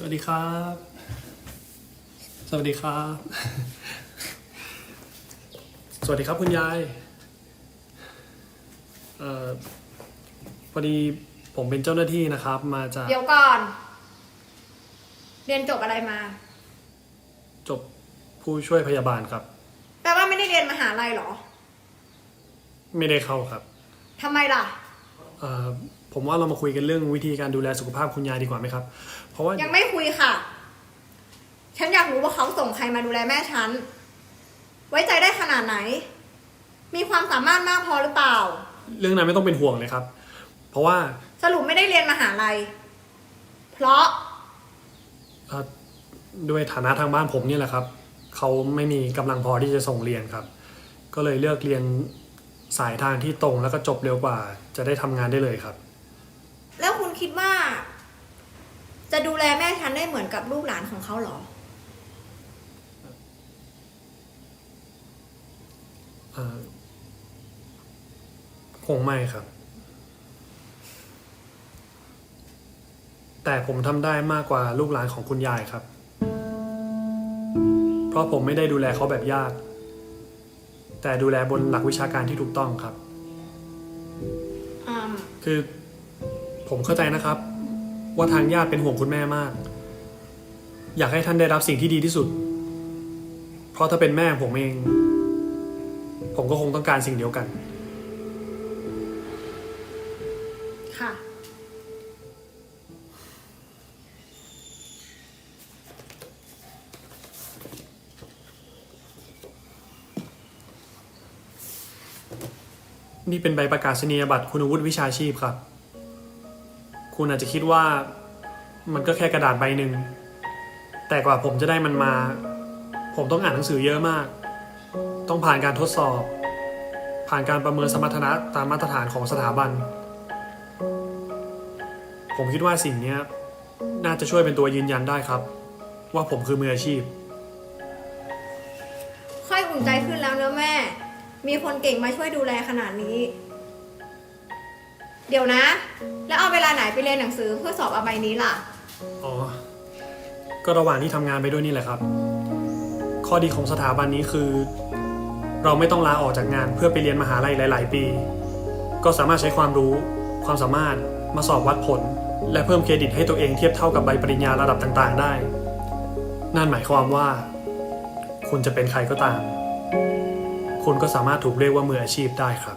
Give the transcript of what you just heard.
สวัสดีครับ สวัสดีครับ สวัสดีครับคุณยายเอ่อพอดีผมเป็นเจ้าหน้าที่นะครับ มาจากเดี๋ยวก่อน เรียนจบอะไรมา จบผู้ช่วยพยาบาลครับ แปลว่าไม่ได้เรียนมหาลัยเหรอ ไม่ได้เข้าครับ ทำไมล่ะเอ่อ ผมว่าเรามาคุยกันเรื่องวิธีการดูแลสุขภาพคุณยายดีกว่าไหมครับ เพราะว่ายังไม่คุยค่ะ ฉันอยากรู้ว่าเขาส่งใครมาดูแลแม่ฉัน ไว้ใจได้ขนาดไหน มีความสามารถมากพอหรือเปล่า เรื่องนั้นไม่ต้องเป็นห่วงเลยครับ เพราะว่าสรุปไม่ได้เรียนมหาลัย เพราะเอ่อด้วยฐานะทางบ้านผมเนี่ยแหละครับ เขาไม่มีกำลังพอที่จะส่งเรียนครับ ก็เลยเลือกเรียน สายทางที่ตรงแล้วก็จบเร็วกว่า จะได้ทำงานได้เลยครับ แล้วคุณคิดว่า จะดูแลแม่ฉันได้เหมือนกับลูกหลานของเขาเหรอ เอ่อคงไม่ครับ แต่ผมทำได้มากกว่าลูกหลานของคุณยายครับ เพราะผมไม่ได้ดูแลเขาแบบญาติ แต่ดูแลบนหลักวิชาการที่ถูกต้องครับ อืมคือผมเข้าใจนะครับ ว่าทางญาติเป็นห่วงคุณแม่มาก อยากให้ท่านได้รับสิ่งที่ดีที่สุด เพราะถ้าเป็นแม่ผมเอง ผมก็คงต้องการสิ่งเดียวกัน ค่ะ นี่เป็นใบประกาศนียบัตรคุณวุฒิวิชาชีพครับ คุณอาจจะคิดว่ามันก็แค่กระดาษใบหนึ่ง แต่กว่าผมจะได้มันมา ผมต้องอ่านหนังสือเยอะมาก ต้องผ่านการทดสอบ ผ่านการประเมินสมรรถนะตามมาตรฐานของสถาบัน ผมคิดว่าสิ่งนี้น่าจะช่วยเป็นตัวยืนยันได้ครับ ว่าผมคือมืออาชีพ ค่อยอุ่นใจขึ้นแล้วเนอะแม่ มีคนเก่งมาช่วยดูแลขนาดนี้ เดี๋ยวนะ แล้วเอาเวลาไหนไปเรียนหนังสือเพื่อสอบเอาใบนี้ล่ะ อ๋อ ก็ระหว่างที่ทำงานไปด้วยนี่แหละครับ ข้อดีของสถาบันนี้คือ เราไม่ต้องลาออกจากงานเพื่อไปเรียนมหาลัยหลาย ๆ ปี ก็สามารถใช้ความรู้ ความสามารถมาสอบวัดผล และเพิ่มเครดิตให้ตัวเองเทียบเท่ากับใบปริญญาระดับต่าง ๆ ได้ นั่นหมายความว่า คุณจะเป็นใครก็ตาม คุณก็สามารถถูกเรียกว่ามืออาชีพได้ครับ